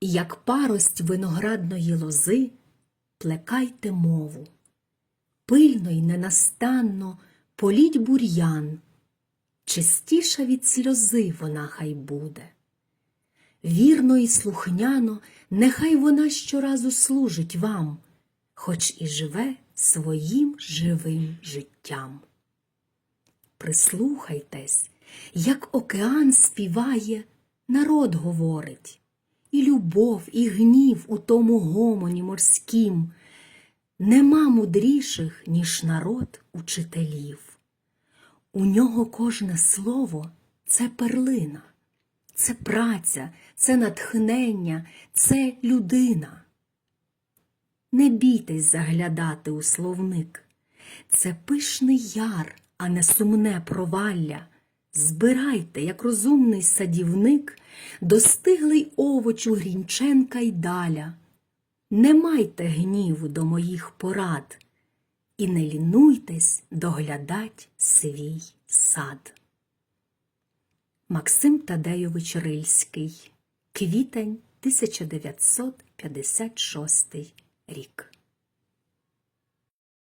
як парость виноградної лози, плекайте мову. Пильно й ненастанно політь бур'ян, чистіша від сльози вона хай буде. Вірно і слухняно, нехай вона щоразу служить вам, хоч і живе своїм живим життям. Прислухайтесь, як океан співає, народ говорить, і любов, і гнів у тому гомоні морськім. Нема мудріших, ніж народ учителів. У нього кожне слово це перлина, це праця, це натхнення, це людина. Не бійтесь заглядати у словник. Це пишний яр, а не сумне провалля. Збирайте, як розумний садівник, достиглий овочу Грінченка й даля. Не майте гніву до моїх порад і не лінуйтесь доглядать свій сад. Максим Тадейович Рильський. Квітень 1956 рік.